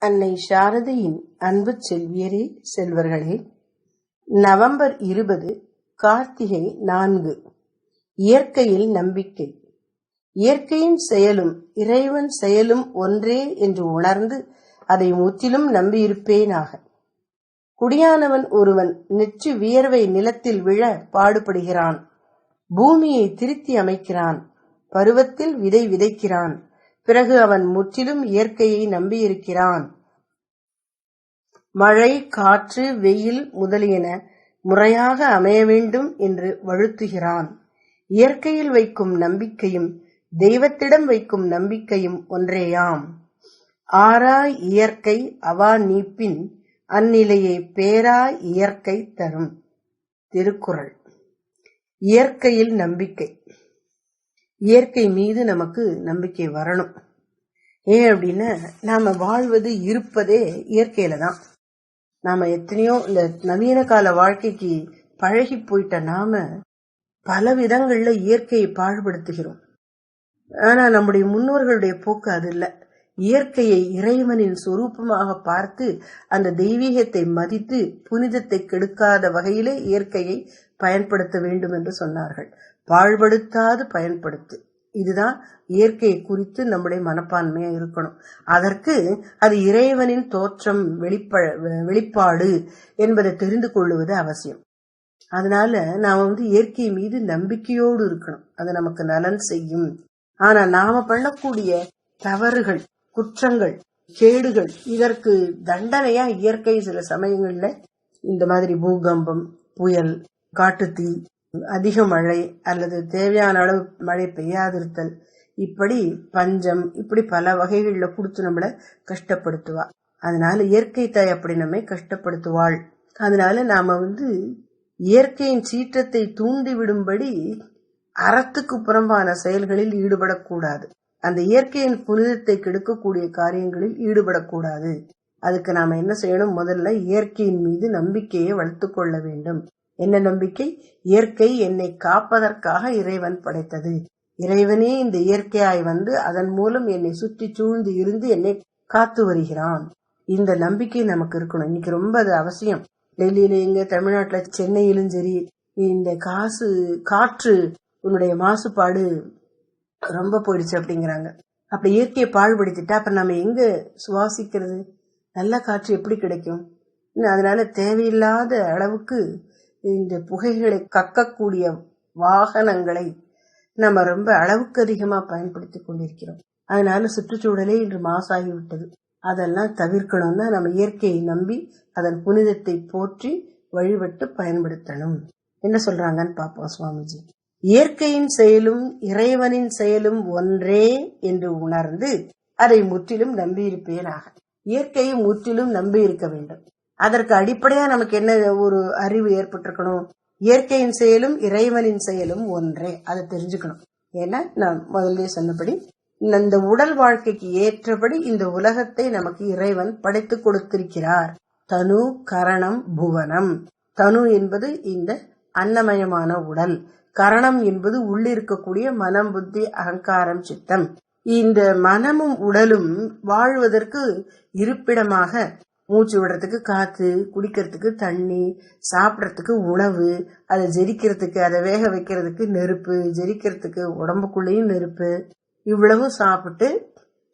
அன்னை சாரதையின் அன்பு செல்வியரே செல்வர்களே நவம்பர் இருபது கார்த்திகை நான்கு. இயற்கையில் நம்பிக்கை. இயற்கையின் செயலும் இறைவன் செயலும் ஒன்றே என்று உணர்ந்து அதை முற்றிலும் நம்பியிருப்பேனாக. குடியானவன் ஒருவன் நெற்றி வியர்வை நிலத்தில் விழ பாடுபடுகிறான். பூமியை திருத்தி அமைக்கிறான். பருவத்தில் விதை விதைக்கிறான். பிறகு அவன் முற்றிலும் இயற்கையை நம்பியிருக்கிறான். மழை காற்று வெயில் முதலியன முறையாக அமைய வேண்டும் என்று வழுத்துகிறான். இயற்கையில் வைக்கும் நம்பிக்கையும் தெய்வத்திடம் வைக்கும் நம்பிக்கையும் ஒன்றேயாம். ஆரா இயற்கை அவா நீப்பின் அந்நிலையை பேரா இயற்கை தரும் திருக்குறள். இயற்கையில் நம்பிக்கை. இயற்கை மீது நமக்கு நம்பிக்கை வரணும். ஏன் அப்படின்னா நாம வாழ்வது இருப்பதே இயற்கையில தான். நாம எத்தனையோ இந்த நவீன கால வாழ்க்கைக்கு பழகி போயிட்ட நாம பல விதங்கள்ல இயற்கையை பாழ்படுத்துகிறோம். ஆனா நம்முடைய முன்னோர்களுடைய போக்கு அது இல்ல. இயற்கையை இறைவனின் சொரூபமாக பார்த்து அந்த தெய்வீகத்தை மதித்து புனிதத்தை கெடுக்காத வகையிலே இயற்கையை பயன்படுத்த வேண்டும் என்று சொன்னார்கள். பாழ்படுத்தாது பயன்படுத்து. இதுதான் இயற்கையை குறித்து நம்முடைய மனப்பான்மையா இருக்கணும். அதற்கு அது இறைவனின் தோற்றம் வெளிப்ப வெளிப்பாடு என்பதை தெரிந்து கொள்வது அவசியம். அதனால நாம வந்து இயற்கை மீது நம்பிக்கையோடு இருக்கணும். அது நமக்கு நலன் செய்யும். ஆனா நாம பண்ணக்கூடிய தவறுகள் குற்றங்கள் கேடுகள் இதற்கு தண்டனையா இயற்கை சில சமயங்கள்ல இந்த மாதிரி பூகம்பம் புயல் காட்டுத்தீ அதிக மழை அல்லது தேவையான அளவு மழை பெய்யாதிருத்தல். இப்படி பஞ்சம் இப்படி பல வகைகளில் கொடுத்து நம்மளை கஷ்டப்படுத்துவா. அதனால இயற்கை தாய் அப்படி நம்மை கஷ்டப்படுத்துவாள். அதனால நாம வந்து இயற்கையின் சீற்றத்தை தூண்டி விடும்படி அறத்துக்கு புறம்பான செயல்களில் ஈடுபடக்கூடாது. அந்த இயற்கையின் புனிதத்தை கெடுக்கக்கூடிய காரியங்களில் ஈடுபடக்கூடாது. அதுக்கு நாம என்ன செய்யணும்? முதல்ல இயற்கையின் மீது நம்பிக்கையை வளர்த்து கொள்ள வேண்டும். என்ன நம்பிக்கை இயற்கை என்னை காப்பதற்காக இறைவன் படைத்தது. இறைவனே இந்த இயற்கையாய் வந்து அதன் மூலம் என்னை சுற்றி சூழ்ந்து இருந்து என்னை காத்து வருகிறான். இந்த நம்பிக்கை நமக்கு இருக்கணும். இன்னைக்கு ரொம்ப அது அவசியம். டெல்லியில எங்க தமிழ்நாட்டுல சென்னையிலும் சரி இந்த காசு காற்று உன்னுடைய மாசுபாடு ரொம்ப போயிடுச்சு அப்படிங்கிறாங்க. அப்படி இயற்கையை பாழ்படுத்திட்டா அப்ப நம்ம எங்க சுவாசிக்கிறது? நல்ல காற்று எப்படி கிடைக்கும்? அதனால தேவையில்லாத அளவுக்கு இந்த புகைகளை கக்கக்கூடிய வாகனங்களை நம்ம ரொம்ப அளவுக்கு அதிகமா பயன்படுத்தி கொண்டிருக்கிறோம். அதனால சுற்றுச்சூழலே இன்று மாசாகிவிட்டது. அதெல்லாம் தவிர்க்கணும்னா நம்ம இயற்கையை நம்பி அதன் புனிதத்தை போற்றி வழிபட்டு பயன்படுத்தணும். என்ன சொல்றாங்கன்னு பாப்போம் சுவாமிஜி. இயற்கையின் செயலும் இறைவனின் செயலும் ஒன்றே என்று உணர்ந்து அதை முற்றிலும் நம்பியிருப்பேனாக. இயற்கையை முற்றிலும் நம்பி இருக்க வேண்டும். அதற்கு அடிப்படையா நமக்கு என்ன ஒரு அறிவு ஏற்பட்டிருக்கணும்? இயற்கையின் செயலும் இறைவனின் செயலும் ஒன்றே. அதை தெரிஞ்சுக்கணும். ஏன்னா நான் முதல்ல சொன்னபடி இந்த உடல் வாழ்க்கைக்கு ஏற்றபடி இந்த உலகத்தை நமக்கு இறைவன் படைத்து கொடுத்திருக்கிறார். தனு கரணம் புவனம். தனு என்பது இந்த அன்னமயமான உடல். கரணம் என்பது உள்ளிருக்கக்கூடிய மனம் புத்தி அகங்காரம் சித்தம். இந்த மனமும் உடலும் வாழ்வதற்கு இருப்பிடமாக மூச்சு விடுறதுக்கு காத்து குடிக்கிறதுக்கு தண்ணி சாப்பிட்றதுக்கு உணவு அதை ஜெரிக்கிறதுக்கு அதை வேக வைக்கிறதுக்கு நெருப்பு ஜெரிக்கிறதுக்கு உடம்புக்குள்ளேயும் நெருப்பு. இவ்வளவு சாப்பிட்டு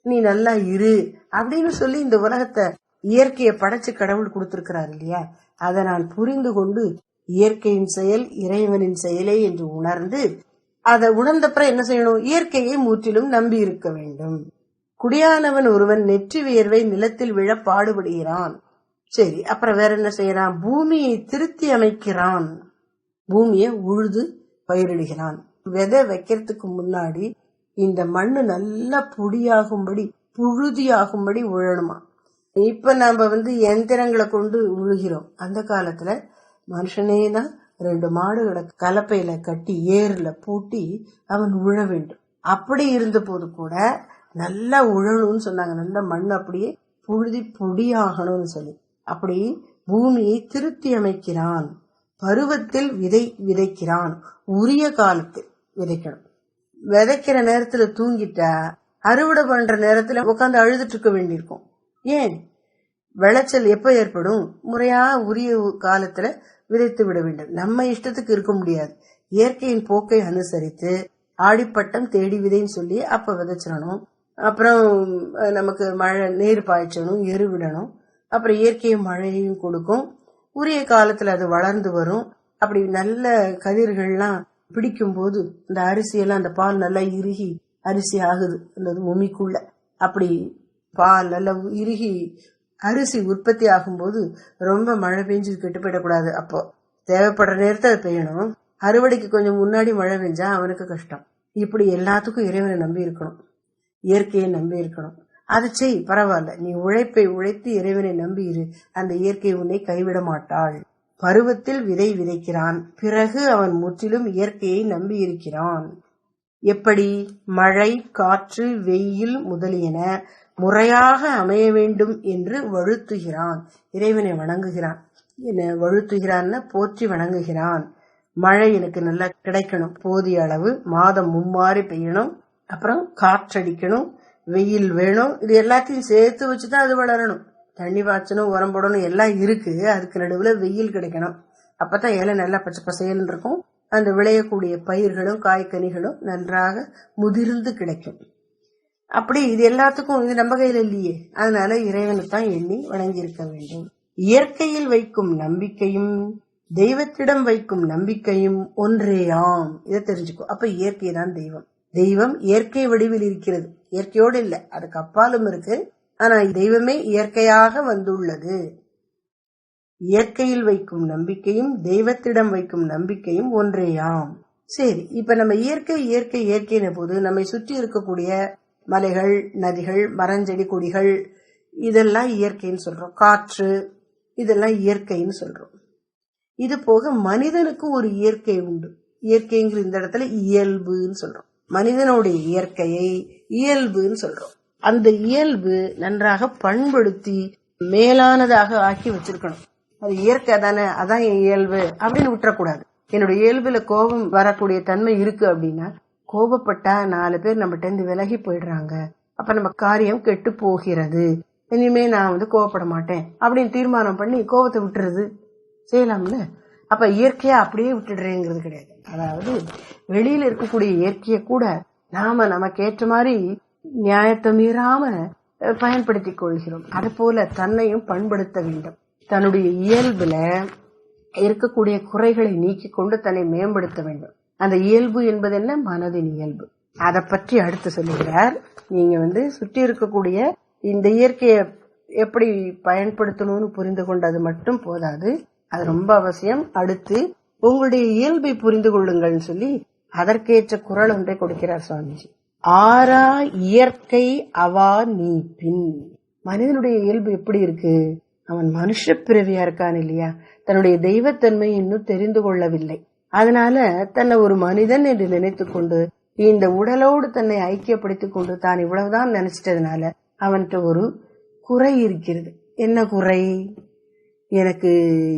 நீ நல்லா இரு அப்படின்னு சொல்லி இந்த உலகத்தை இயற்கையை படைச்சு கடவுள் கொடுத்துருக்கிறார் இல்லையா? அதை நான் புரிந்து கொண்டு இயற்கையின் செயல் இறைவனின் செயலே என்று உணர்ந்து அதை உணர்ந்தப்புறம் என்ன செய்யணும்? இயற்கையை முற்றிலும் நம்பி இருக்க வேண்டும். குடியானவன் ஒருவன் நெற்றி வியர்வை நிலத்தில் விழ பாடுபடுகிறான். சரி அப்புறம் வேற என்ன செய்யறான்? பூமியை திருத்தி அமைக்கிறான். பூமியை உழுது பயிரிடுகிறான். விதை வைக்கிறதுக்கு முன்னாடி இந்த மண்ணு நல்லா பொடியாகும்படி புழுதியாகும்படி உழணுமா? இப்ப நம்ம வந்து எந்திரங்களை கொண்டு உழுகிறோம். அந்த காலத்துல மனுஷனே தான் ரெண்டு மாடுகளை கலப்பையில கட்டி ஏர்ல பூட்டி அவன் உழ வேண்டும். அப்படி இருந்த போது கூட நல்லா உழணும்னு சொன்னாங்க. நல்ல மண் அப்படியே புழுதி பொடியாகணும்னு சொல்லி. அப்படி பூமியை திருத்தி அமைக்கிறான். பருவத்தில் விதை விதைக்கிறான். உரிய காலத்தில் விதைக்கணும். விதைக்கிற நேரத்துல தூங்கிட்டா அறுவடை பண்ற நேரத்துல உட்காந்து அழுதுட்டு இருக்க வேண்டியிருக்கும். ஏன்? விளைச்சல் எப்ப ஏற்படும்? முறையா உரிய காலத்துல விதைத்து விட வேண்டும். நம்ம இஷ்டத்துக்கு இருக்க முடியாது. இயற்கையின் போக்கை அனுசரித்து ஆடிப்பட்டம் தேடி விதைன்னு சொல்லி அப்ப விதைச்சிடணும். அப்புறம் நமக்கு மழை நீர் பாய்ச்சணும் எரு விடணும். அப்புறம் இயற்கை மழையும் கொடுக்கும். உரிய காலத்துல அது வளர்ந்து வரும். அப்படி நல்ல கதிர்கள்லாம் பிடிக்கும் போது இந்த அரிசியெல்லாம் அந்த பால் நல்லா இறுகி அரிசி ஆகுது. அந்த உமிக்குள்ள அப்படி பால் நல்லா இறுகி அரிசி உற்பத்தி ஆகும்போது ரொம்ப மழை பெஞ்சு கெட்டு போயிடக்கூடாது. அப்போ தேவைப்படுற நேரத்தை அது பெய்யணும். அறுவடைக்கு கொஞ்சம் முன்னாடி மழை பெஞ்சா அவனுக்கு கஷ்டம். இப்படி எல்லாத்துக்கும் இறைவனை நம்பி இருக்கணும். இயற்கையை நம்பி இருக்கணும். அது செய் பரவாயில்ல. நீ உழைப்பை உழைத்து இறைவனை நம்பி இரு. அந்த இயற்கை உன்னை கைவிட மாட்டாள். பருவத்தில் விதை விதைக்கிறான். பிறகு அவன் முற்றிலும் இயற்கையை நம்பி இருக்கிறான். எப்படி? மழை காற்று வெயில் முதலியன முறையாக அமைய வேண்டும் என்று வழுத்துகிறான். இறைவனை வணங்குகிறான். என்ன வழுத்துகிறான்னு போற்றி வணங்குகிறான். மழை எனக்கு நல்லா கிடைக்கணும். போதிய அளவு மாதம் மும்மாறி பெய்யணும். அப்புறம் காற்றடிக்கணும் வெயில் வேணும் இது எல்லாத்தையும் சேர்த்து வச்சுதான் அது வளரணும். தண்ணி பாய்ச்சணும் உரம் போடணும் எல்லாம் இருக்கு. அதுக்கு நடுவில் வெயில் கிடைக்கணும். அப்பதான் இலை நல்லா பச்சை பசேல்னு இருக்கும். அந்த விளையக்கூடிய பயிர்களும் காய்கனிகளும் நன்றாக முதிர்ந்து கிடைக்கும். அப்படி இது எல்லாத்துக்கும் இது நம்ம கையில் இல்லையே. அதனால இறைவனை தான் எண்ணி வணங்கியிருக்க வேண்டும். இயற்கையில் வைக்கும் நம்பிக்கையும் தெய்வத்திடம் வைக்கும் நம்பிக்கையும் ஒன்றேயாம் இதை தெரிஞ்சுக்கும் அப்ப இயற்கை தான் தெய்வம். தெய்வம் இயற்கை வடிவில் இருக்கிறது. இயற்கையோடு இல்லை அதுக்கு அப்பாலும் இருக்கு. ஆனா தெய்வமே இயற்கையாக வந்துள்ளது. இயற்கையில் வைக்கும் நம்பிக்கையும் தெய்வத்திடம் வைக்கும் நம்பிக்கையும் ஒன்றேயாம். சரி இப்ப நம்ம இயற்கை இயற்கை இயற்கைன போது நம்மை சுற்றி இருக்கக்கூடிய மலைகள் நதிகள் மரஞ்செடி கொடிகள் இதெல்லாம் இயற்கைன்னு சொல்றோம். காற்று இதெல்லாம் இயற்கைன்னு சொல்றோம். இது போக மனிதனுக்கு ஒரு இயற்கை உண்டு. இயற்கைங்கிற இந்த இடத்துல இயல்புன்னு சொல்றோம். மனிதனுடைய இயற்கையை இயல்புன்னு சொல்றோம். அந்த இயல்பு நன்றாக பண்படுத்தி மேலானதாக ஆக்கி வச்சிருக்கணும். அது இயற்கை தானே அதான் என் இயல்பு அப்படின்னு விட்டுறக்கூடாது. என்னுடைய இயல்புல கோபம் வரக்கூடிய தன்மை இருக்கு அப்படின்னா கோபப்பட்டா நாலு பேர் நம்மகிட்ட இருந்து விலகி போயிடுறாங்க. அப்ப நம்ம காரியம் கெட்டு போகிறது. இனிமே நான் வந்து கோவப்பட மாட்டேன் அப்படின்னு தீர்மானம் பண்ணி கோபத்தை விட்டுறது செய்யலாம்ல? அப்ப இயற்கையா அப்படியே விட்டுடுறேங்கிறது கிடையாது. அதாவது வெளியில இருக்கக்கூடிய இயற்கையை கூட நாம நமக்கு ஏற்ற மாதிரி நியாயத்தை மீறாம பயன்படுத்தி கொள்கிறோம். அது போல தன்னையும் பண்படுத்த வேண்டும். தன்னுடைய இயல்புல இருக்கக்கூடிய குறைகளை நீக்கி கொண்டு தன்னை மேம்படுத்த வேண்டும். அந்த இயல்பு என்பது என்ன? மனதின் இயல்பு. அதை பற்றி அடுத்து சொல்லுகிறார். நீங்க வந்து சுற்றி இருக்கக்கூடிய இந்த இயற்கையை எப்படி பயன்படுத்தணும்னு புரிந்து கொண்டது மட்டும் போதாது. அது ரொம்ப அவசியம். அடுத்து உங்களுடைய இயல்பை புரிந்து கொள்ளுங்கள்னு சொல்லி அதற்கேற்ற குரல் ஒன்றை கொடுக்கிறார் சுவாமிஜி. ஆரா இயற்கை அவா நீ பின். மனிதனுடைய இயல்பு எப்படி இருக்கு? அவன் மனுஷ பிறவியா இருக்கான் இல்லையா? தன்னுடைய தெய்வத்தன்மை இன்னும் தெரிந்து கொள்ளவில்லை. அதனால தன்னை ஒரு மனிதன் என்று நினைத்து கொண்டு இந்த உடலோடு தன்னை ஐக்கியப்படுத்திக் கொண்டு தான் இவ்வளவுதான் நினைச்சிட்டதுனால அவன்கிட்ட ஒரு குறை இருக்கிறது. என்ன குறை? எனக்கு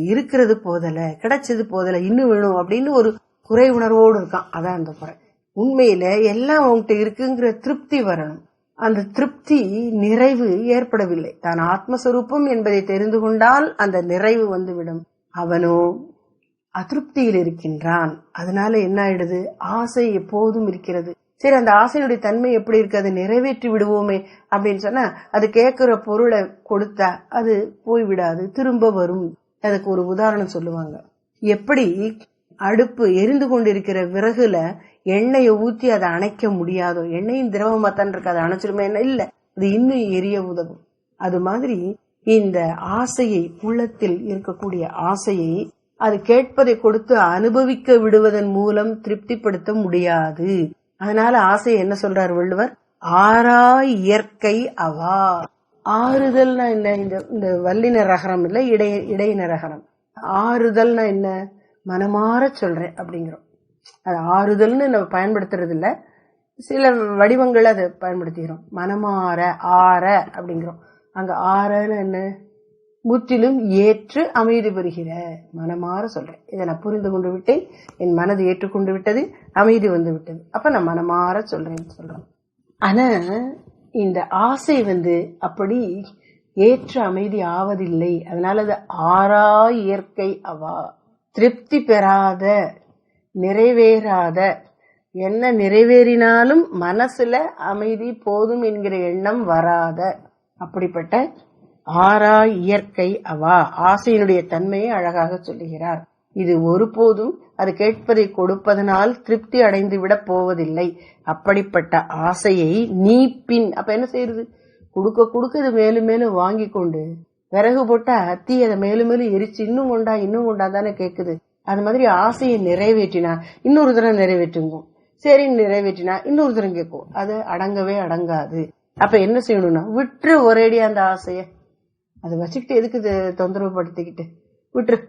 இருக்கிறது போதல கிடைச்சது போதல இன்னும் வேணும் அப்படின்னு ஒரு குறை உணர்வோடு இருக்கான். அதான் அந்த குறை. உண்மையில எல்லாம் அவன்கிட்ட இருக்குங்கிற திருப்தி வரணும். அந்த திருப்தி நிறைவு ஏற்படவில்லை. தான் ஆத்மஸ்வரூபம் என்பதை தெரிந்து கொண்டால் அந்த நிறைவு வந்துவிடும். அவனோ அதிருப்தியில் இருக்கின்றான். அதனால என்ன ஆயிடுது? ஆசை எப்போதும் இருக்கிறது. சரி அந்த ஆசையுடைய தன்மை எப்படி இருக்கு? அதை நிறைவேற்றி விடுவோமே அப்படின்னு சொன்னா அது கேட்கிற பொருளை கொடுத்தா அது போய்விடாது திரும்ப வரும். அதுக்கு ஒரு உதாரணம் சொல்லுவாங்க. எப்படி அடுப்பு எரிந்து கொண்டிருக்கிற விறகுல எண்ணெயை ஊத்தி அதை அணைக்க முடியாதோ? எண்ணெயும் திரவமா தான் இருக்கு அதை அணைச்சிருமே இல்ல. அது இன்னும் எரிய உதவும். அது மாதிரி இந்த ஆசையை உள்ளத்தில் இருக்கக்கூடிய ஆசையை அது கேட்பதை கொடுத்து அனுபவிக்க விடுவதன் மூலம் திருப்திப்படுத்த முடியாது. அதனால ஆசை என்ன சொல்றார் வள்ளுவர்? ஆறாய் இயற்கை அவா. ஆறுதல்னா என்ன? இந்த இந்த வல்லின ரகரம் இல்ல இடை இடையின ரகரம் ஆறுதல்னா என்ன? மனமாற சொல்றேன் அப்படிங்கிறோம். அது ஆறுதல்னு நம்ம பயன்படுத்துறது இல்ல. சில வடிவங்கள் அதை பயன்படுத்திக்கிறோம். மனமாற ஆற அப்படிங்கிறோம். அங்க ஆறன்னு என்ன? முற்றிலும் ஏற்று அமைதி பெறுகிற மனமாற சொல்றேன். இதை நான் புரிந்து கொண்டு விட்டேன். என் மனது ஏற்றுக்கொண்டு விட்டது. அமைதி வந்து விட்டது. அப்ப நான் மனமாற சொல்றேன்னு சொல்றேன் ஆனா இந்த ஆசை வந்து அப்படி ஏற்று அமைதி ஆவதில்லை. அதனால அது ஆறா இயற்கை அவா. திருப்தி பெறாத நிறைவேறாத என்ன நிறைவேறினாலும் மனசுல அமைதி போதும் என்கிற எண்ணம் வராத. அப்படிப்பட்ட ஆரா இயற்கை அவா. ஆசையினுடைய தன்மையை அழகாக சொல்லுகிறார். இது ஒருபோதும் அது கேட்பதை கொடுப்பதனால் திருப்தி அடைந்து விட போவதில்லை. அப்படிப்பட்ட ஆசையை நீ பின் அப்ப என்ன செய்யறது? கொடுக்க கொடுக்க இது மேலும் மேலும் வாங்கி கொண்டு விறகு போட்டா தீ அதை மேலும் மேலும் எரிச்சு இன்னும் கொண்டா இன்னும் கொண்டா தானே கேக்குது. அது மாதிரி ஆசையை நிறைவேற்றினா இன்னொரு தரம் நிறைவேற்றுங்க. சரி நிறைவேற்றினா இன்னொரு தரம் கேட்கும் அது அடங்கவே அடங்காது. அப்ப என்ன செய்யணும்னா விட்டுரு ஒரேடியா அந்த ஆசையை அதை வச்சுக்கிட்டு எதுக்கு தொந்தரவு படுத்திக்கிட்டு விட்டுரு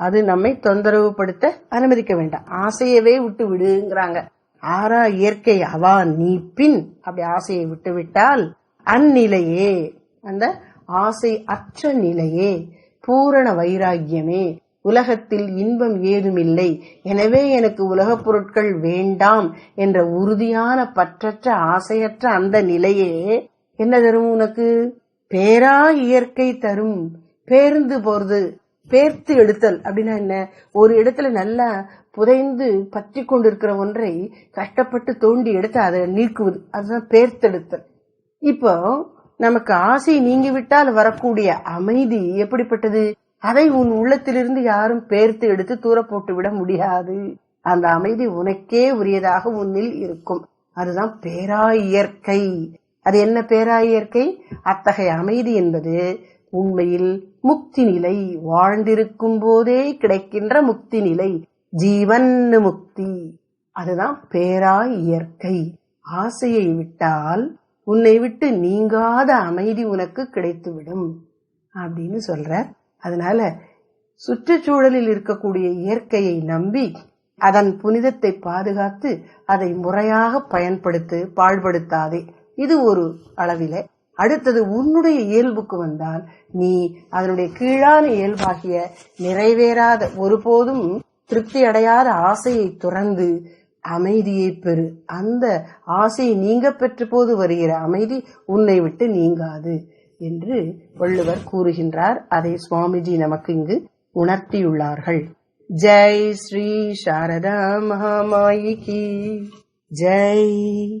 அது நம்மை தொந்தரவுப்படுத்த அனுமதிக்க வேண்டாம். ஆசையவே விட்டு விடுங்கிறாங்க. ஆறா இயற்கை அவா நீ பின் அப்படி ஆசையை விட்டு விட்டால் அந்நிலையே அந்த ஆசை அற்ற நிலையே பூரண வைராகியமே உலகத்தில் இன்பம் ஏதுமில்லை. எனவே எனக்கு உலகப் பொருட்கள் வேண்டாம் என்ற உறுதியான பற்றற்ற ஆசையற்ற அந்த நிலையே என்ன தரும் உனக்கு? பேரா இயற்கை தரும். பேருந்து போறது பேர்த்து எடுத்தல் அப்படின்னா என்ன? ஒரு இடத்துல நல்லா புதைந்து பற்றி கொண்டிருக்கிற ஒன்றை கஷ்டப்பட்டு தோண்டி எடுத்து அதை நீக்குவது. அதுதான் பேர்த்தெடுத்தல். இப்போ நமக்கு ஆசை நீங்கி விட்டால் வரக்கூடிய அமைதி எப்படிப்பட்டது? அதை உன் உள்ளத்திலிருந்து யாரும் பேர்த்து எடுத்து தூர போட்டு விட முடியாது. அந்த அமைதி உனக்கே உரியதாக உன்னில் இருக்கும். அதுதான் பேரா இயற்கை. அது என்ன பேராயியற்கை அத்தகைய அமைதி என்பது உண்மையில் முக்தி நிலை. வாழ்ந்திருக்கும் போதே கிடைக்கின்ற முக்தி நிலை. ஜீவன் முக்தி. அதுதான் பேராய் இயற்கை. ஆசையை விட்டால் உன்னை விட்டு நீங்காத அமைதி உனக்கு கிடைத்துவிடும் அப்படின்னு சொல்ற. அதனால சுற்றுச்சூழலில் இருக்கக்கூடிய இயற்கையை நம்பி அதன் புனிதத்தை பாதுகாத்து அதை முறையாக பயன்படுத்து பாழ்படுத்தாதே. இது ஒரு அளவில. அடுத்தது உன்னுடைய இயல்புக்கு வந்தால் நீ அதனுடைய கீழான இயல்பாகிய நிறைவேறாத ஒருபோதும் திருப்தி அடையாத ஆசையை துறந்து அமைதியை பெறு. அந்த ஆசையை நீங்க பெற்ற போது வருகிற அமைதி உன்னை விட்டு நீங்காது என்று வள்ளுவர் கூறுகின்றார். அதை சுவாமிஜி நமக்கு இங்கு உணர்த்தியுள்ளார்கள். ஜெய் ஸ்ரீ சாரதா மகாமாயிகி ஜெய்.